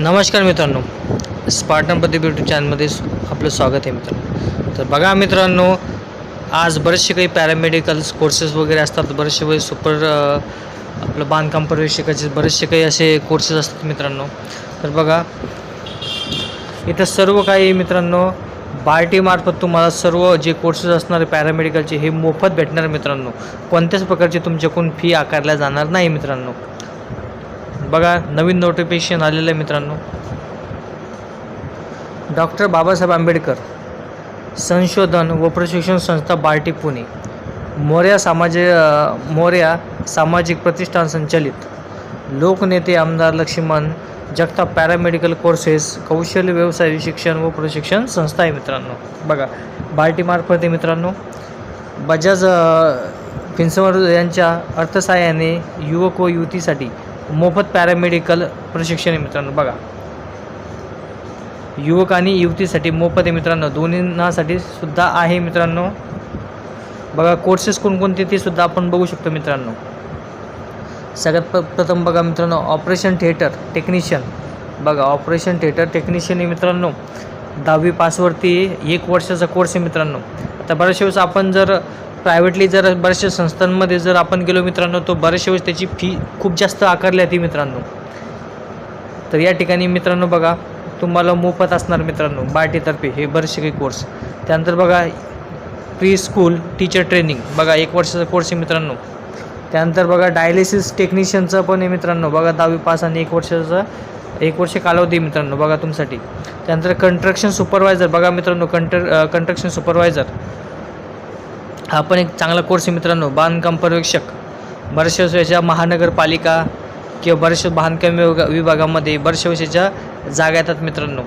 नमस्कार मित्रांनो. Spartan Pradeep YouTube चॅनलमध्ये आपलं स्वागत आहे मित्रांनो. तर बघा मित्रांनो आज बरेचसे काही पॅरामेडिकल्स कोर्सेस वगैरे असतात. बरेचसे वगैरे सुपर आपलं बांधकाम प्रवेशिकाचे बरेचसे काही असे कोर्सेस असतात मित्रांनो. तर बघा इथं सर्व काही मित्रांनो. बार्टीमार्फत तुम्हाला सर्व जे कोर्सेस असणारे पॅरामेडिकलचे हे मोफत भेटणार मित्रांनो. कोणत्याच प्रकारची तुमच्याकडून फी आकारल्या जाणार नाही मित्रांनो. बघा नवीन नोटिफिकेशन आलेलं आहे मित्रांनो. डॉक्टर बाबासाहेब आंबेडकर संशोधन व प्रशिक्षण संस्था बार्टी पुणे. मोर्या समाज मोर्या सामाजिक प्रतिष्ठान संचलित. लोकनेते आमदार लक्ष्मण जगताप पॅरामेडिकल कोर्सेस कौशल्य व्यवसाय शिक्षण व प्रशिक्षण संस्था आहे मित्रांनो. बघा बार्टीमार्फत आहे मित्रांनो. बजाज पिंसवर यांच्या अर्थसहाय्याने युवक व युवतीसाठी मोफत पॅरामेडिकल प्रशिक्षण आहे मित्रांनो बघा. युवक आणि युवतीसाठी मोफत आहे मित्रांनो दोन्हींसाठी सुद्धा आहे मित्रांनो. बघा कोर्सेस कोणकोणते ते सुद्धा आपण बघू शकतो मित्रांनो. सगळ्यात प प्रथम बघा मित्रांनो ऑपरेशन थिएटर टेक्निशियन बघा ऑपरेशन थिएटर टेक्निशियन आहे मित्रांनो. दहावी पासवरती एक वर्षाचा कोर्स आहे मित्रांनो. आता बऱ्याचशा वेळेस आपण जर प्रायव्हेटली जर बऱ्याचशा संस्थांमध्ये जर आपण गेलो मित्रांनो तो बऱ्याचशा वेळेस त्याची फी खूप जास्त आकारली जाते मित्रांनो. तर या ठिकाणी मित्रांनो बघा तुम्हाला मोफत असणार मित्रांनो बार्टीतर्फे हे बरेचसे काही कोर्स त्यानंतर बघा प्री स्कूल टीचर ट्रेनिंग बघा एक वर्षाचा कोर्स आहे मित्रांनो. त्यानंतर बघा डायलिसिस टेक्निशियनचं पण आहे मित्रांनो. बघा दहावी पास आणि एक वर्षाचा एक वर्ष कालावधी मित्रांनो बघा तुमसाठी त्यानंतर कंस्ट्रक्शन सुपरवायझर बघा मित्रांनो कंट्र कंस्ट्रक्शन सुपरवायझर हा पण एक चांगला कोर्स आहे मित्रांनो बांधकाम पर्यवेक्षक. बऱ्याचशा वर्षाच्या महानगरपालिका किंवा बऱ्याचशा बांधकाम विभागा विभागामध्ये बऱ्याचशा वर्षाच्या जागा येतात मित्रांनो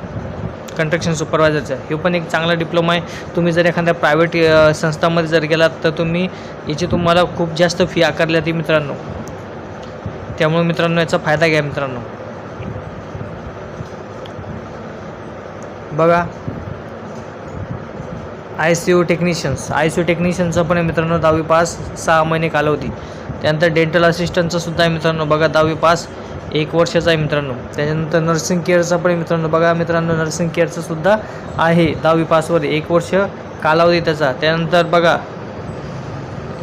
कंस्ट्रक्शन सुपरवायझरचं हे पण एक चांगला डिप्लोमा आहे. तुम्ही जर एखाद्या प्रायव्हेट संस्थामध्ये जर गेलात तर तुम्ही याची तुम्हाला खूप जास्त फी आकारली जाते मित्रांनो. त्यामुळे मित्रांनो याचा फायदा घ्या मित्रांनो. बघा. I C U technicians I C U टेक्निशियनचं पण आहे मित्रांनो दहावी पास सहा महिने कालावधी. त्यानंतर डेंटल असिस्टंटचं सुद्धा आहे मित्रांनो बघा दहावी पास एक वर्षाचा आहे मित्रांनो. त्याच्यानंतर नर्सिंग केअरचा पण मित्रांनो बघा मित्रांनो नर्सिंग केअरचं सुद्धा आहे. दहावी पासवर एक वर्ष कालावधी त्याचा. त्यानंतर बघा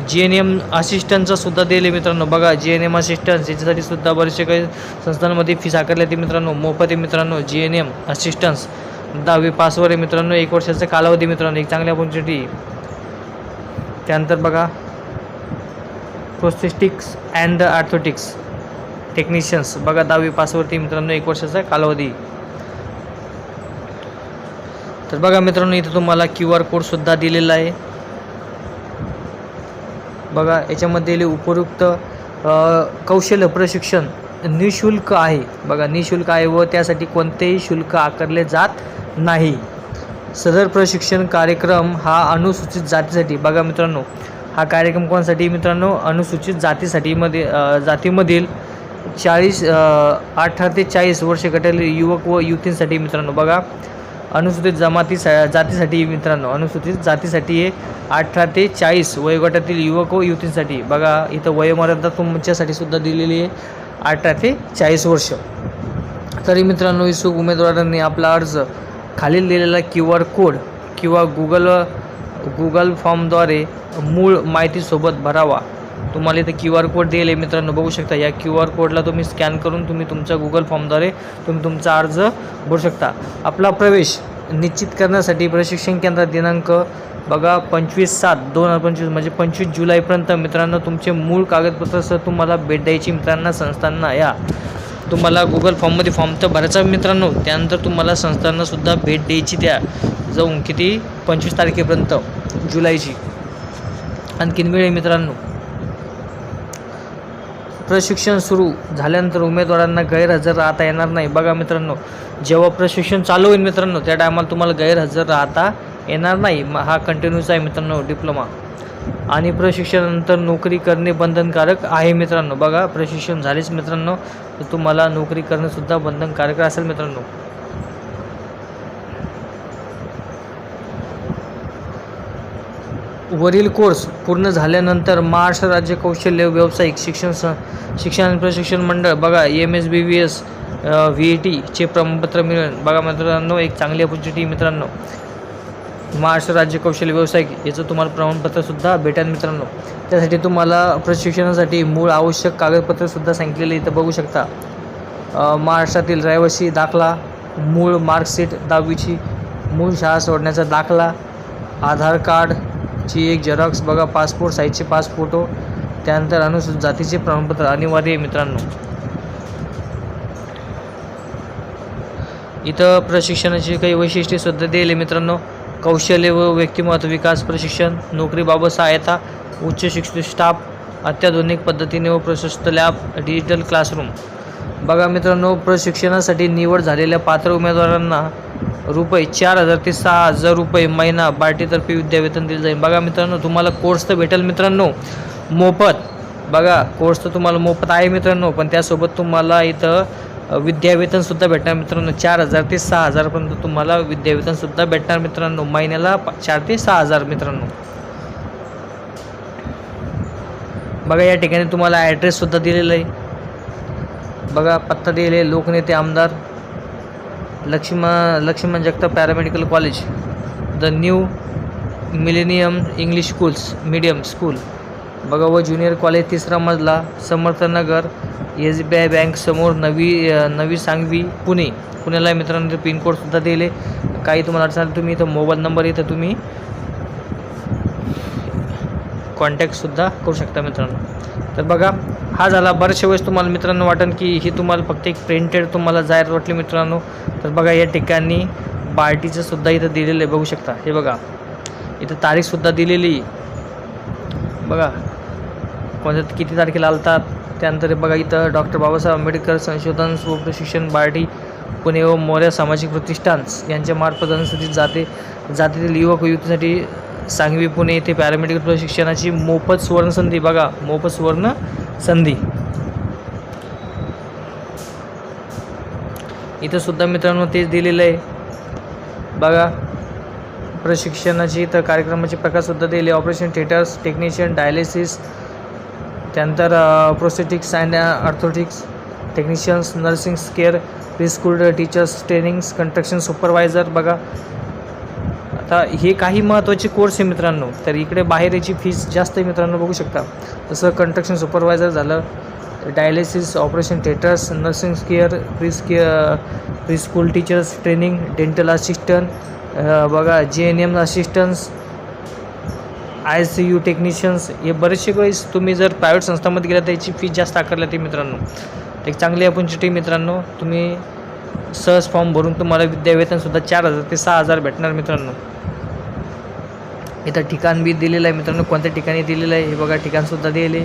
जी एन एम असिस्टंटचं सुद्धा दिले मित्रांनो बघा जी एन एम असिस्टंट याच्यासाठी सुद्धा बरेचसे काही संस्थांमध्ये फी साकारली होती मित्रांनो. मोफत आहे मित्रांनो जी एन एम असिस्टन्स दहावी पासवर आहे मित्रांनो एक वर्षाचा कालावधी मित्रांनो एक चांगली ऑपॉर्च्युनिटी त्यानंतर बघा प्रोस्थेटिक्स अँड आर्थोटिक्स टेक्निशियन्स बघा दहावी पासवरती मित्रांनो एक वर्षाचा कालावधी. तर बघा मित्रांनो इथं तुम्हाला क्यू आर कोडसुद्धा दिलेला आहे. बघा याच्यामध्ये उपयुक्त कौशल्य प्रशिक्षण. निशुल्क आहे. बघा निशुल्क आहे व त्यासाठी कोणतेही शुल्क आकारले जात नाही. सदर प्रशिक्षण कार्यक्रम हा अनुसूचित जातीसाठी बघा मित्रांनो हा कार्यक्रम कोणासाठी मित्रांनो? अनुसूचित जातीसाठी मध्ये जातीमधील चाळीस अठरा ते चाळीस वर्ष गटातील युवक व युवतींसाठी मित्रांनो बघा अनुसूचित जमाती जातीसाठी मित्रांनो अनुसूचित जातीसाठी हे अठरा ते चाळीस वयोगटातील युवक व युवतींसाठी बघा इथं वयोमर्यादा तुमच्यासाठी सुद्धा दिलेली आहे. अठरा ते चाळीस वर्ष. तरी मित्रांनो इच्छुक उमेदवारांनी आपला अर्ज खालील दिलेला क्यू आर कोड किंवा गुगल गुगल फॉर्मद्वारे मूळ माहितीसोबत भरावा. तुम्हाला इथं क्यू आर कोड दिले मित्रांनो बघू शकता या क्यू आर कोडला तुम्ही स्कॅन करून तुम्ही तुमच्या गुगल फॉर्मद्वारे तुम्ही तुमचा अर्ज भरू शकता. आपला प्रवेश निश्चित करण्यासाठी प्रशिक्षण केंद्रात दिनांक बघा पंचवीस सात दोन हजार पंचवीस म्हणजे पंचवीस जुलैपर्यंत मित्रांनो तुमचे मूळ कागदपत्रासह तुम्हाला भेट द्यायची मित्रांना संस्थांना या. तुम्हाला गुगल फॉर्ममध्ये फॉर्म तर भरायचा मित्रांनो. त्यानंतर तुम्हाला संस्थांनासुद्धा भेट द्यायची त्या. जाऊन किती? पंचवीस तारखेपर्यंत जुलैची. आणखीन वेळ आहे मित्रांनो. प्रशिक्षण सुरू झाल्यानंतर उमेदवारांना गैरहजर राहता येणार नाही. बघा मित्रांनो जेव्हा प्रशिक्षण चालू होईल मित्रांनो त्या टायमाला तुम्हाला गैरहजर राहता येणार नाही. म- हा कंटिन्यूचा आहे मित्रांनो डिप्लोमा आणि प्रशिक्षणानंतर नोकरी करणे बंधनकारक आहे मित्रांनो. बघा प्रशिक्षण झालेच मित्रांनो तर तुम्हाला नोकरी करणंसुद्धा बंधनकारक असेल मित्रांनो. वरील कोर्स पूर्ण झाल्यानंतर महाराष्ट्र राज्य कौशल्य व्यावसायिक शिक्षण स शिक्षण प्रशिक्षण मंडळ बघा M S B V S V E टीचे प्रमाणपत्र मिळेल. बघा मित्रांनो एक चांगली ऑपॉर्च्युनिटी मित्रांनो. महाराष्ट्र राज्य कौशल्य व्यावसायिक याचं तुम्हाला प्रमाणपत्रसुद्धा भेटेल मित्रांनो. त्यासाठी तुम्हाला प्रशिक्षणासाठी मूळ आवश्यक कागदपत्रसुद्धा सांगितलेले इथं बघू शकता. महाराष्ट्रातील रहिवासी दाखला मूळ मार्कशीट दहावीची मूळ शाळा सोडण्याचा दाखला आधार कार्ड ची एक झेरॉक्स बघा पासपोर्ट साईजचे पाच फोटो त्यानंतर अनुसूचित जातीचे प्रमाणपत्र अनिवार्य आहे मित्रांनो. इथं प्रशिक्षणाची काही वैशिष्ट्येसुद्धा दिले मित्रांनो. कौशल्य व व्यक्तिमत्व विकास प्रशिक्षण नोकरीबाबत सहायता उच्च शिक्षित स्टाफ अत्याधुनिक पद्धतीने व प्रशस्त लॅब डिजिटल क्लासरूम. बघा मित्रांनो प्रशिक्षणासाठी निवड झालेल्या पात्र उमेदवारांना रुपये चार हजार ते सहा हजार रुपये महिना बार्टीतर्फे विद्यावेतन दिलं जाईल. बघा मित्रांनो तुम्हाला कोर्स तर भेटेल मित्रांनो. मोफत. बघा कोर्स तर तुम्हाला मोफत आहे मित्रांनो पण त्यासोबत तुम्हाला इथं विद्यावेतनसुद्धा भेटणार मित्रांनो. चार हजार ते सहा हजारपर्यंत तुम्हाला विद्यावेतनसुद्धा भेटणार मित्रांनो. महिन्याला चार ते सहा हजार मित्रांनो. बघा या ठिकाणी तुम्हाला ॲड्रेससुद्धा दिलेला आहे. बघा पत्ता दिले लोकनेते आमदार. Laxman Laxman Jagtap paramedical college the new millennium English schools medium school बघा व ज्युनियर कॉलेज तिसरा मजला Samarthnagar S B I bank समोर नवी नवी सांगवी पुणे. पुण्याला मित्रांनो पिनकोडसुद्धा दिले काही तुम्हाला अडचण तुम्ही इथं मोबाईल नंबर इथं तुम्ही कॉन्टॅक्टसुद्धा करू शकता मित्रांनो. तर बघा हा झाला. बऱ्याचशा वेळेस तुम्हाला मित्रांनो वाटेल की ही तुम्हाला फक्त एक प्रिंटेड तुम्हाला जाहीर वाटली मित्रांनो. तर बघा या ठिकाणी बार्टीचं सुद्धा इथं दिलेलं आहे. बघू शकता. हे बघा. इथं तारीखसुद्धा दिलेली. बघा. कोणत्या किती तारखेला आलतात? त्यानंतर बघा इथं डॉक्टर बाबासाहेब आंबेडकर संशोधन व प्रशिक्षण बार्टी पुणे व मोर्या सामाजिक प्रतिष्ठान यांच्या मार्फत अनुसूचित जाते जातीतील युवक युवतीसाठी सांगवी पुणे येथे पॅरामेडिकल प्रशिक्षणाची मोफत सुवर्ण संधी बघा मोफत सुवर्ण संधी. इथं सुद्धा मित्रांनो तेच दिलेलं आहे. बघा प्रशिक्षणाची तर कार्यक्रमाचे प्रकारसुद्धा दिले. ऑपरेशन थिएटर्स टेक्निशियन डायलिसिस त्यानंतर prosthetics and orthotics technicians nursing care pre school teachers trainings construction supervisor बघा. आता हे काही महत्त्वाचे कोर्स आहे मित्रांनो. तर इकडे बाहेर याची फीस जास्त आहे मित्रांनो बघू शकता. जसं कंस्ट्रक्शन सुपरवायझर झालं dialysis operation theatres nursing care pre care pre school teachers training dental assistant बघा जे N M assistance I C U technicians हे बरेचसे वेळेस तुम्ही जर प्रायव्हेट संस्थांमध्ये गेला त्याची फीस जास्त आकारल्या ते मित्रांनो. एक चांगली अपॉर्च्युनिटी मित्रांनो तुम्ही सहज फॉर्म भरून तुम्हाला विद्यावेतनसुद्धा चार हजार ते सहा हजार भेटणार मित्रांनो. इथं ठिकाण बी दिलेलं आहे मित्रांनो. कोणत्या ठिकाणी दिलेलं आहे? हे बघा ठिकाणसुद्धा दिले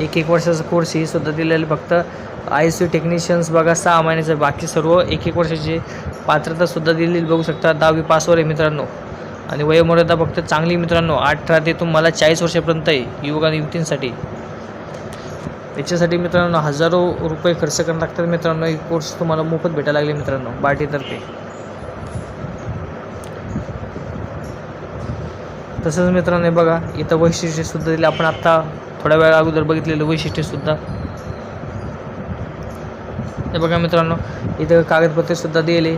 एक एक वर्षाचा कोर्स हे सुद्धा दिलेलं आहे. फक्त आय सी यू टेक्निशियन्स बघा सहा महिन्याचं बाकी सर्व एक एक वर्षाची पात्रतासुद्धा दिलेली बघू शकता. दहावी पासवर आहे मित्रांनो. आणि वयोमर्यादा फक्त चांगली मित्रांनो. अठरा ते तुम्हाला चाळीस वर्षापर्यंत आहे युवक आणि युवतींसाठी. याच्यासाठी मित्रांनो हजारो रुपये खर्च करावे लागतात मित्रांनो. एक कोर्स तुम्हाला मोफत भेटायला लागले मित्रांनो. बार्टीतर्फे. तसंच मित्रांनो बघा इथं वैशिष्ट्यसुद्धा दिले. आपण आत्ता थोड्या वेळा अगोदर बघितलेलं वैशिष्ट्यसुद्धा हे बघा मित्रांनो इथं कागदपत्रेसुद्धा दिले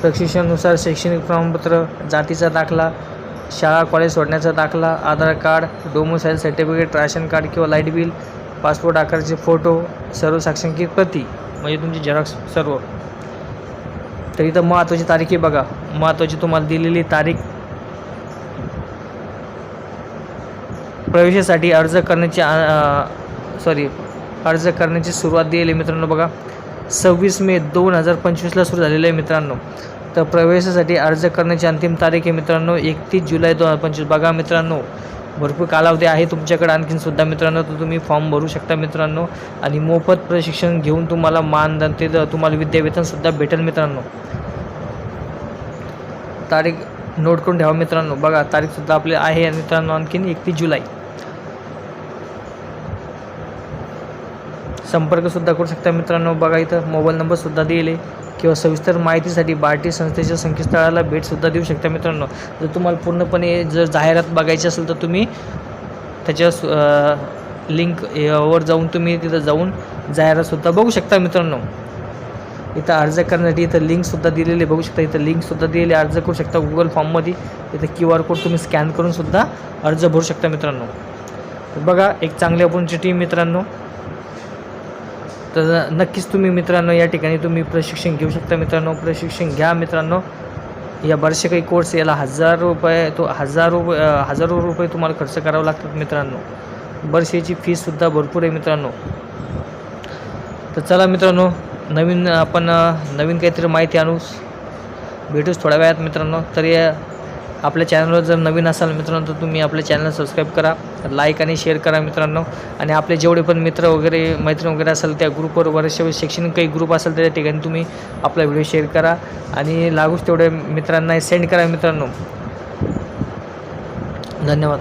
प्रशिक्षणानुसार शैक्षणिक प्रमाणपत्र जातीचा दाखला शाळा कॉलेज सोडण्याचा दाखला Aadhaar card domicile certificate ration card किंवा लाइट बिल पासपोर्ट आकाराचे फोटो सर्व साक्षांकित प्रती म्हणजे तुमची झेरॉक्स सर्व. तर इथं महत्त्वाची तारीख आहे बघा. महत्त्वाची तुम्हाला दिलेली तारीख प्रवेशासाठी अर्ज करण्याची सॉरी अर्ज करण्याची सुरुवात दिली मित्रांनो बघा. सव्वीस मे दोन हजार पंचवीसला सुरू झालेलं आहे मित्रांनो. तर प्रवेशासाठी अर्ज करण्याची अंतिम तारीख आहे मित्रांनो एकतीस जुलै दोन हजार पंचवीस. बघा मित्रांनो भरपूर कालावधी आहे तुमच्याकडे आणखीन सुद्धा मित्रांनो तर तुम्ही फॉर्म भरू शकता मित्रांनो. आणि मोफत प्रशिक्षण घेऊन तुम्हाला मानधन ते तुम्हाला विद्यावेतनसुद्धा भेटेल मित्रांनो. तारीख नोट करून ठेवा मित्रांनो. बघा तारीखसुद्धा आपली आहे मित्रांनो आणखीन एकतीस जुलै. संपर्कसुद्धा करू शकता मित्रांनो. बघा इथं मोबाईल नंबरसुद्धा दिले किंवा सविस्तर माहितीसाठी बार्टी संस्थेच्या संकेतस्थळाला भेटसुद्धा देऊ शकता मित्रांनो. जर तुम्हाला पूर्णपणे जर जाहिरात बघायची असेल तर तुम्ही त्याच्या लिंक वर जाऊन तुम्ही तिथं जाऊन जाहिरातसुद्धा बघू शकता मित्रांनो. इथं अर्ज करण्यासाठी इथं लिंकसुद्धा दिलेली बघू शकता इथं लिंकसुद्धा दिलेली अर्ज करू शकता गुगल फॉर्ममध्ये इथं क्यू आर कोड तुम्ही स्कॅन करूनसुद्धा अर्ज भरू शकता मित्रांनो. बघा एक चांगली अपॉर्च्युनिटी मित्रांनो. तर नक्कीच तुम्ही मित्रांनो या ठिकाणी तुम्ही प्रशिक्षण घेऊ शकता मित्रांनो. प्रशिक्षण घ्या मित्रांनो. या बरेचसे काही कोर्स याला हजार रुपये तो हजार रुपये हजारो रुपये तुम्हाला खर्च करावं लागतात मित्रांनो. बरेचशाची फीसुद्धा भरपूर आहे मित्रांनो. तर चला मित्रांनो नवीन आपण नवीन काहीतरी माहिती आणू भेटूच थोड्या वेळात मित्रांनो. तर या आपल्या चॅनलवर जर नवीन असाल मित्रांनो तर तुम्ही आपल्या चॅनल सबस्क्राईब करा लाईक आणि शेअर करा मित्रांनो. आणि आपले जेवढे पण मित्र वगैरे मैत्रीण वगैरे असेल त्या ग्रुपवर बरेचसे शैक्षणिक काही ग्रुप असेल त्या ठिकाणी तुम्ही आपला व्हिडिओ शेअर करा. आणि लागूच तेवढे मित्रांना सेंड करा मित्रांनो. धन्यवाद.